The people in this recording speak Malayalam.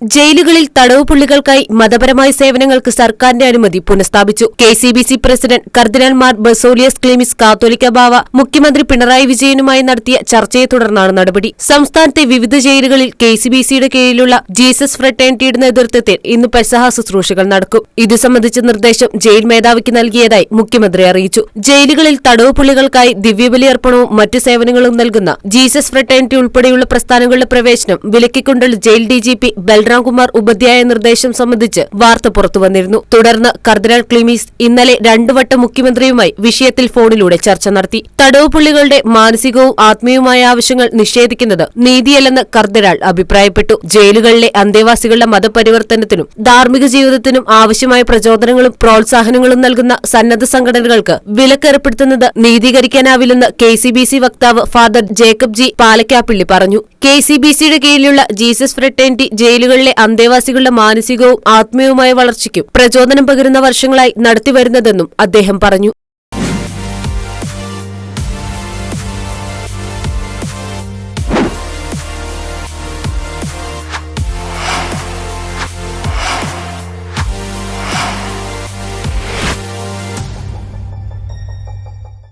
ജയിലുകളിൽ തടവു പുള്ളികൾക്കായി മതപരമായ സേവനങ്ങൾക്ക് സർക്കാരിന്റെ അനുമതി പുനഃസ്ഥാപിച്ചു. K C B C president cardinal Mar Baselios Cleemis Catholicos Bava മുഖ്യമന്ത്രി പിണറായി വിജയനുമായി നടത്തിയ ചർച്ചയെ തുടർന്നാണ് നടപടി. സംസ്ഥാനത്തെ വിവിധ ജയിലുകളിൽ കെ സി ബി സിയുടെ കീഴിലുള്ള ജീസസ് ഫ്രട്ടേണിറ്റിയുടെ നേതൃത്വത്തിൽ ഇന്ന് പെസഹ ശുശ്രൂഷകൾ നടക്കും. ഇത് സംബന്ധിച്ച നിർദ്ദേശം ജയിൽ മേധാവിക്ക് നൽകിയതായി മുഖ്യമന്ത്രി അറിയിച്ചു. ജയിലുകളിൽ തടവു പുള്ളികൾക്കായി ദിവ്യബലി അർപ്പണവും മറ്റു സേവനങ്ങളും നൽകുന്ന ജീസസ് ഫ്രട്ടേണിറ്റി ഉൾപ്പെടെയുള്ള പ്രസ്ഥാനങ്ങളുടെ പ്രവേശനം വിലക്കിക്കൊണ്ടുള്ള jail D G P Balram Kumar Upadhyay നിർദ്ദേശം സംബന്ധിച്ച് വാർത്ത പുറത്തുവന്നിരുന്നു. തുടർന്ന് കർദിനാൾ ക്ലിമീസ് ഇന്നലെ രണ്ടു വട്ടം മുഖ്യമന്ത്രിയുമായി വിഷയത്തിൽ ഫോണിലൂടെ ചർച്ച നടത്തി. തടവുപുള്ളികളുടെ മാനസികവും ആത്മീയവുമായ ആവശ്യങ്ങൾ നിഷേധിക്കുന്നത് നീതിയല്ലെന്ന് കർദിനാൾ അഭിപ്രായപ്പെട്ടു. ജയിലുകളിലെ അന്തേവാസികളുടെ മതപരിവർത്തനത്തിനും ധാർമ്മിക ജീവിതത്തിനും ആവശ്യമായ പ്രചോദനങ്ങളും പ്രോത്സാഹനങ്ങളും നൽകുന്ന സന്നദ്ധ സംഘടനകൾക്ക് വിലക്കേർപ്പെടുത്തുന്നത് നീതീകരിക്കാനാവില്ലെന്ന് കെ സി ബി സി വക്താവ് ഫാദർ ജേക്കബ് ജി പാലക്കാപ്പിള്ളി പറഞ്ഞു. കെ സി ബി സിയുടെ കീഴിലുള്ള ജീസസ് ഫ്രട്ടേണിറ്റി ജയിലുകളിലെ അന്തേവാസികളുടെ മാനസികവും ആത്മീയവുമായ വളർച്ചയ്ക്കും പ്രചോദനം പകരുന്ന വർഷങ്ങളായി നടത്തിവരുന്നതെന്നും അദ്ദേഹം പറഞ്ഞു.